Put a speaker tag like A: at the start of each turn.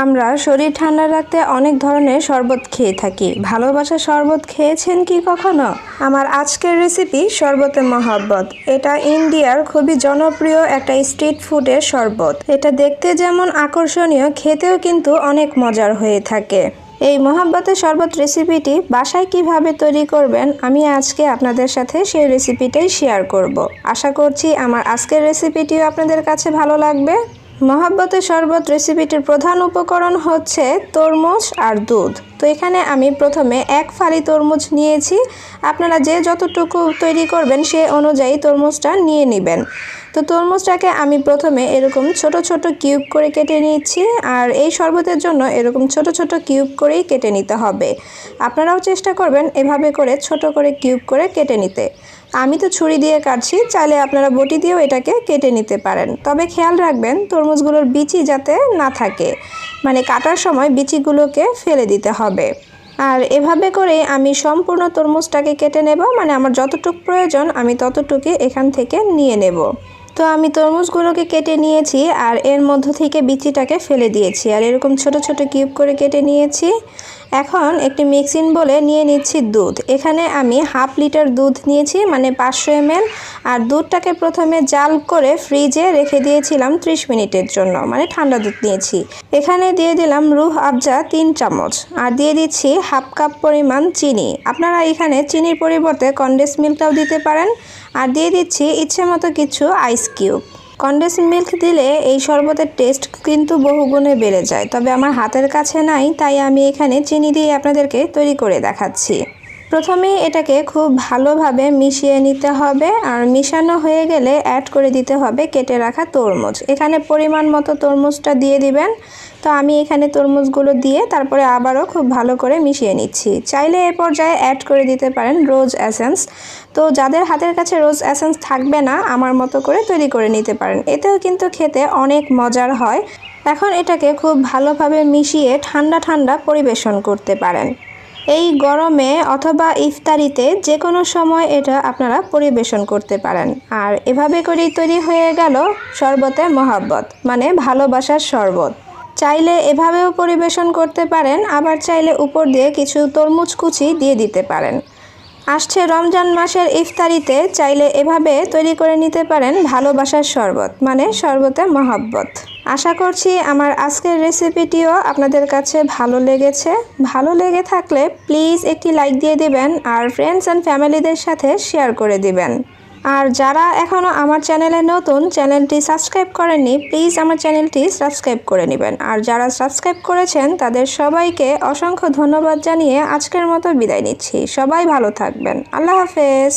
A: আমরা শরীর ঠান্ডা রাখতে অনেক ধরনের শরবত খেয়ে থাকি। ভালোবাসা শরবত খেয়েছেন কি কখনো? আমার আজকের রেসিপি শরবতে মহাব্বত। এটা ইন্ডিয়ার খুবই জনপ্রিয় একটা স্ট্রিট ফুডের শরবত। এটা দেখতে যেমন আকর্ষণীয়, খেতেও কিন্তু অনেক মজার হয়ে থাকে। এই মহাব্বতের শরবত রেসিপিটি বাসায় কীভাবে তৈরি করবেন, আমি আজকে আপনাদের সাথে সেই রেসিপিটাই শেয়ার করব। আশা করছি আমার আজকের রেসিপিটিও আপনাদের কাছে ভালো লাগবে। মহাব্বতের শরবত রেসিপিটির প্রধান উপকরণ হচ্ছে তরমুজ আর দুধ। তো এখানে আমি প্রথমে এক ফালি তরমুজ নিয়েছি। আপনারা যে যতটুকু তৈরি করবেন সে অনুযায়ী তরমুজটা নিয়ে নেবেন। তো তরমুজটাকে আমি প্রথমে এরকম ছোট ছোট কিউব করে কেটে নিচ্ছি আর এই শরবতের জন্য এরকম ছোট ছোট কিউব করেই কেটে নিতে হবে। আপনারাও চেষ্টা করবেন এভাবে করে ছোট করে কিউব করে কেটে নিতে। আমি তো ছুরি দিয়ে কাটছি, চাইলে আপনারা বটি দিয়েও এটাকে কেটে নিতে পারেন। তবে খেয়াল রাখবেন, তরমুজগুলোর বিচি যাতে না থাকে। মানে কাটার সময় বিচিগুলোকে ফেলে দিতে হবে। আর এভাবে করে আমি সম্পূর্ণ তরমুজটাকে কেটে নেব মানে আমার যতটুক প্রয়োজন আমি ততটুকু এখান থেকে নিয়ে নেব। তো আমি তরমুজগুলোকে কেটে নিয়েছি আর এর মধ্য থেকে বিচিটাকে ফেলে দিয়েছি। আর এরকম ছোট ছোট কিউব করে কেটে নিয়েছি। এখন একটি মিক্সিং বলে নিয়ে নিচ্ছি দুধ। এখানে আমি হাফ লিটার দুধ নিয়েছি মানে পাঁচশো এমএল। আর দুধটাকে প্রথমে জাল করে ফ্রিজে রেখে দিয়েছিলাম ত্রিশ মিনিটের জন্য মানে ঠান্ডা দুধ নিয়েছি। এখানে দিয়ে দিলাম রুহ আবজা তিন চামচ। আর দিয়ে দিচ্ছি হাফ কাপ পরিমাণ চিনি। আপনারা এখানে চিনির পরিবর্তে কন্ডেন্স মিল্কটাও দিতে পারেন। আর দিয়ে দিচ্ছি ইচ্ছে মতো কিছু আইস কিউব কন্ডেন্স মিল্ক দিলে এই শরবতের টেস্ট কিন্তু বহুগুণে বেড়ে যায়। তবে আমার হাতের কাছে নাই, তাই আমি এখানে চিনি দিয়ে আপনাদেরকে তৈরি করে দেখাচ্ছি। প্রথমেই এটাকে খুব ভালোভাবে মিশিয়ে নিতে হবে আর মিশানো হয়ে গেলে অ্যাড করে দিতে হবে কেটে রাখা তরমুজ। এখানে পরিমাণ মতো তরমুজটা দিয়ে দিবেন। তো আমি এখানে তরমুজগুলো দিয়ে তারপরে আবারও খুব ভালো করে মিশিয়ে নিচ্ছি। চাইলে এ পর্যায়ে অ্যাড করে দিতে পারেন রোজ অ্যাসেন্স তো যাদের হাতের কাছে রোজ অ্যাসেন্স থাকবে না, আমার মতো করে তৈরি করে নিতে পারেন। এতেও কিন্তু খেতে অনেক মজার হয়। এখন এটাকে খুব ভালোভাবে মিশিয়ে ঠান্ডা ঠান্ডা পরিবেশন করতে পারেন। এই গরমে অথবা ইফতারিতে যে কোনো সময় এটা আপনারা পরিবেশন করতে পারেন। আর এভাবে করেই তৈরি হয়ে গেল শরবতে মহাব্বত মানে ভালোবাসার শরবত। চাইলে এভাবেও পরিবেশন করতে পারেন, আবার চাইলে উপর দিয়ে কিছু তরমুজ কুচি দিয়ে দিতে পারেন। আসছে রমজান মাসের ইফতারিতে চাইলে এভাবে তৈরি করে নিতে পারেন ভালোবাসার শরবত মানে শরবতে মহাব্বত। আশা করছি আমার আজকের রেসিপিটিও আপনাদের কাছে ভালো লেগেছে। ভালো লেগে থাকলে প্লিজ একটি লাইক দিয়ে দিবেন আর ফ্রেন্ডস অ্যান্ড ফ্যামিলিদের সাথে শেয়ার করে দিবেন। আর যারা এখনও আমার চ্যানেলে নতুন, চ্যানেলটি সাবস্ক্রাইব করেননি প্লিজ আমার চ্যানেলটি সাবস্ক্রাইব করে নেবেন। আর যারা সাবস্ক্রাইব করেছেন, তাদের সবাইকে অসংখ্য ধন্যবাদ জানিয়ে আজকের মতো বিদায় নিচ্ছি। সবাই ভালো থাকবেন। আল্লাহ হাফেজ।